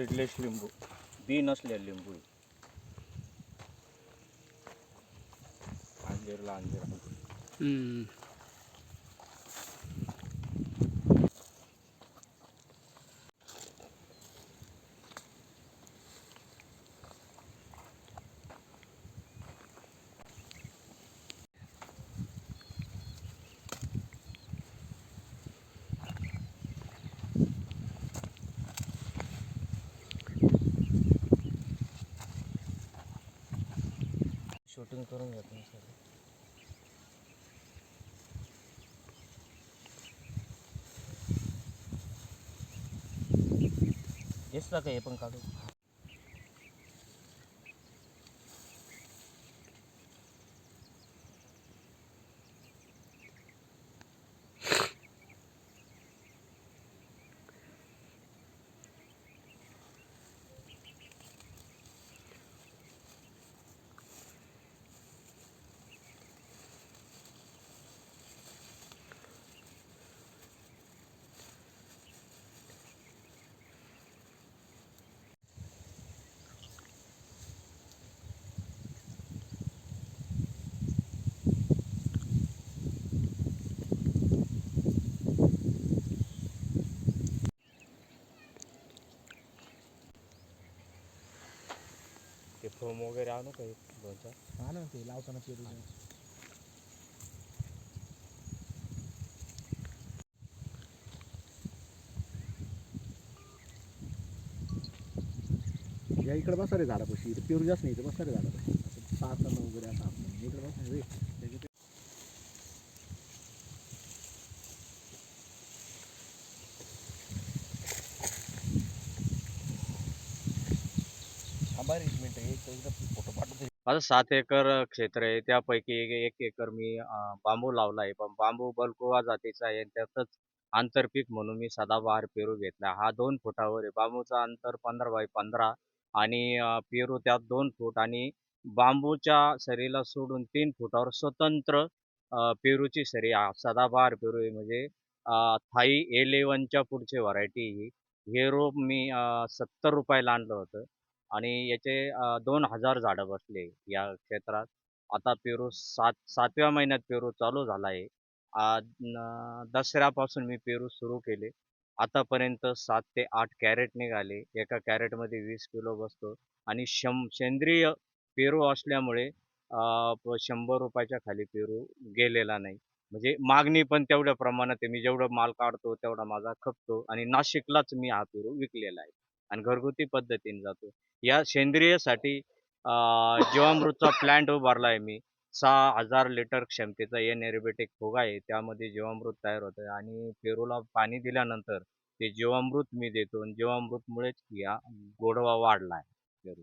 Seedless लिंबू बी नसलेले लिंबू आहे. अंजीरला अंजीर कटिंग करून घेतो सर दिसला का हे पण काढू फोम वगैरे आणू का एक दोन चार? हा ना ते लावताना पेरू या इकडे बसा रे झाडापाशी इथे पेरू जास्त नाही इथे बसा रे झाडापाशी. असं सात वगैरे असं इकडे बसा रे. थांबा रे एक मिनिट एक एकदा फोटो पाठवतो. माझं सात एकर क्षेत्र आहे त्यापैकी एक एकर मी बांबू लावला आहे पण बांबू बल्कोवा जातीचा आहे त्यातच आंतरपीक म्हणून मी सदाबहार पेरू घेतला. हा दोन फुटावर आहे. बांबूचा अंतर पंधरा बाय पंधरा आणि पेरू त्यात दोन फूट आणि बांबूच्या सरीला सोडून तीन फुटावर स्वतंत्र पेरूची सरी. सदाबहार पेरू आहे. म्हणजे थाई एलेवनच्या पुढची व्हरायटी ही हे रोप मी सत्तर रुपयाला आणलं होतं. आणि याचे अ, दोन हजार झाडं बसले या क्षेत्रात. आता पेरू सात सातव्या महिन्यात पेरू चालू झाला आहे आज न- दसऱ्यापासून मी पेरू सुरू केले. आतापर्यंत सात ते आठ कॅरेट निघाले. एका कॅरेटमध्ये वीस किलो बसतो. आणि शं सेंद्रिय पेरू असल्यामुळे अ, प- शंभर रुपयाच्या खाली पेरू गेलेला नाही. म्हणजे मागणी पण तेवढ्या प्रमाणात आहे. मी जेवढं माल काढतो तेवढा माझा खपतो आणि नाशिकलाच मी हा पेरू विकलेला आहे. आणि घरगुती पद्धतीने जातो. या सेंद्रियसाठी जीवामृतचा प्लॅन्ट उभारला आहे मी. सहा हजार लिटर क्षमतेचा एन एरोबॅटिक फुगा आहे. त्यामध्ये जीवामृत तयार होतं आणि पेरूला पाणी दिल्यानंतर ते जीवामृत मी देतो. आणि जीवामृतमुळेच या गोडवा वाढला आहे पेरू